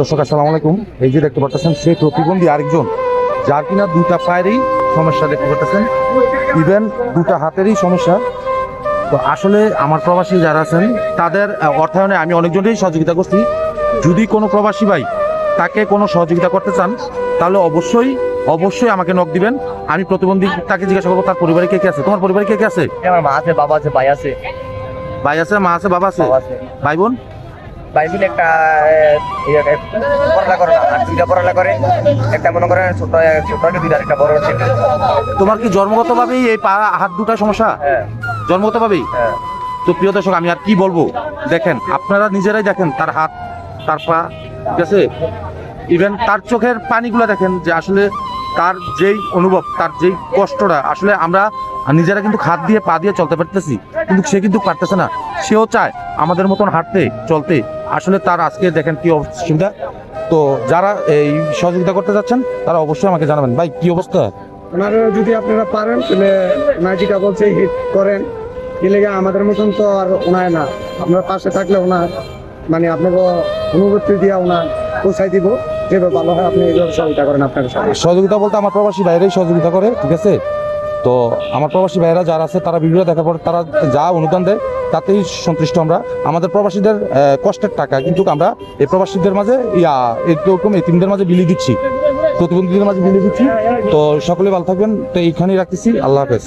দর্শক আসসালামু আলাইকুম। এই যে দেখতে পাচ্ছেন সেই প্রতিবন্ধী আরেকজন যার কিনা দুটা পায়েরই সমস্যা দেখতে পাচ্ছেন। ইভেন দুটা হাতেরই সমস্যা। তো আসলে আমার প্রবাসী যারা আছেন তাদের অর্থায়নে আমি অনেকজনেরই সহযোগিতা করছি। যদি কোনো প্রবাসী ভাই তাকে কোনো সহযোগিতা করতে চান তাহলে অবশ্যই অবশ্যই আমাকে নক দিবেন। আমি প্রতিবন্ধী তাকে জিজ্ঞাসা করব তার পরিবারে কে কে আছে? তোমার পরিবারে কে কে আছে? আমার মা আছে বাবা আছে ভাই আছে। ভাই আছে মা আছে? বাবা আছে। ভাই বোন? ভাই মিলে একটা পড়ালেখা করে না আর দুইটা পড়ালেখা করে। একটা মনে করেন ছোট ছোট দুইটা একটা বড় তোমার কি জন্মগতভাবেই এই পা হাত দুটা সমস্যা? হ্যাঁ। জন্মগতভাবেই? হ্যাঁ। তো প্রিয় দর্শক আমি আর কি বলব? দেখেন আপনারা নিজেরাই দেখেন তার হাত তার পা ঠিক আছে? ইভেন তার চোখের পানিগুলো দেখেন যে আসলে তার যেই অনুভব তার যেই কষ্টটা আসলে আমরা নিজেরা কিন্তু হাত দিয়ে পা দিয়ে চলতে পারতেছি কিন্তু সে কিন্তু পারতেছে না। সেও চায় আমাদের মতন হাঁটতে চলতে। আসলে তার আজকে দেখেন কি অসুবিধা তো যারা এই সহযোগিতা করতে যাচ্ছেন তারা অবশ্যই আমাকে জানাবেন। ভাই কি অবস্থা? ওনারা যদি আপনারা পারেন তাহলে যেটা বলছে হিট করেন। এলে আমাদের মতন তো আর ওনায় না। আপনার পাশে থাকলে ওনার মানে আপনাকে অনুভূতি দিয়ে ওনার পৌঁছাই দিব। যেভাবে ভালো হয় আপনি এইভাবে সহযোগিতা করেন আপনার সহযোগিতা বলতে আমার প্রবাসী বাইরেই সহযোগিতা করে ঠিক আছে? তো আমার প্রবাসী ভাইরা যারা আছে তারা ভিডিও দেখার পর তারা যা অনুদান দেয় তাতেই সন্তুষ্ট আমরা। আমাদের প্রবাসীদের কষ্টের টাকা, কিন্তু আমরা এই প্রবাসীদের মাঝে, ইয়া, এরকম এতিমদের মাঝে বিলি দিচ্ছি। প্রতিবন্ধীদের মাঝে বিলি দিচ্ছি। তো সকলে ভালো থাকবেন। তো এইখানেই রাখতেছি। আল্লাহ হাফেজ।